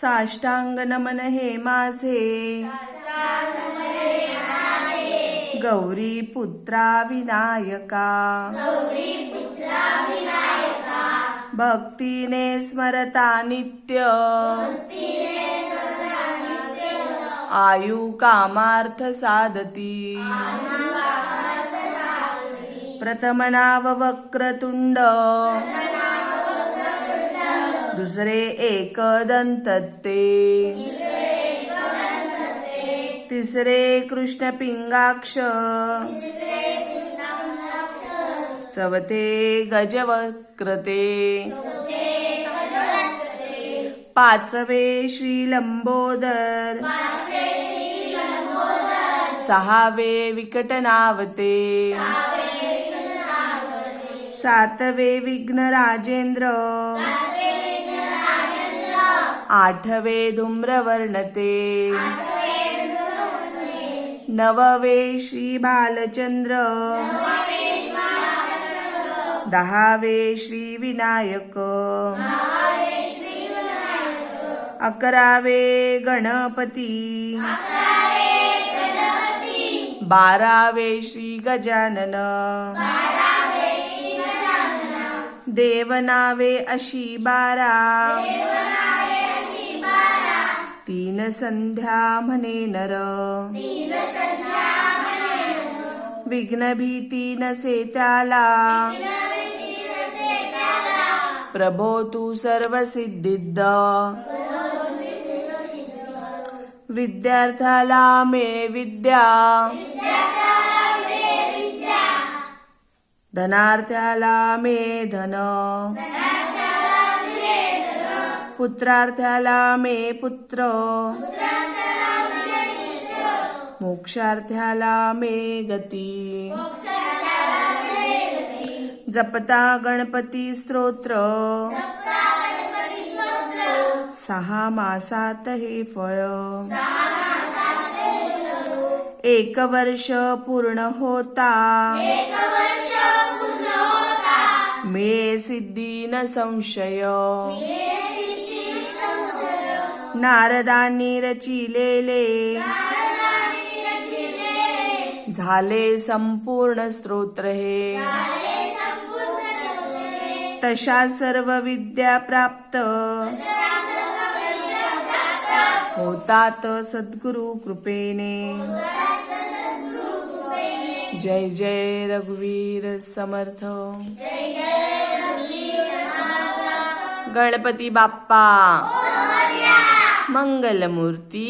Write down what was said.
साष्टांग नमन हे माझे. गौरी पुत्रा विनायका. भक्तीने स्मरता नित्य. आयु कामार्थ साधती. प्रथमनाव वक्रतुंड दुसरे एकदंतते तिसरे कृष्ण पिंगाक्ष चवथे गजवक्रते. पाचवे श्री लंबोदर सहावे विकटनावते. सातवे विघ्न राजेंद्र आठवे धूम्रवर्णते नववे श्री बालचंद्र दहावे श्री विनायक अकरावे गणपती। बारावे श्री गजानन देवनावे अशी बारा। तीन संध्या म्हणे नर। विघ्न भीती नसे त्याला प्रभो तू सर्व सिद्धिद्ध विद्यार्थ्याला मे विद्या। धनार्थ्याला मे धन। पुत्रार्थ्याला मे पुत्र. मोक्षार्थ्याला मे गती. जपता गणपती स्तोत्र. सहा मासात हे फळ. एक वर्ष पूर्ण होता. मे सिद्धी न संशय. नारदांनी रचिलेले. झाले संपूर्ण स्तोत्र हे. तशा सर्व विद्या प्राप्त. होतात सद्गुरु कृपेने. जय जय रघुवीर समर्थ. गणपती बाप्पा. मंगलमूर्ती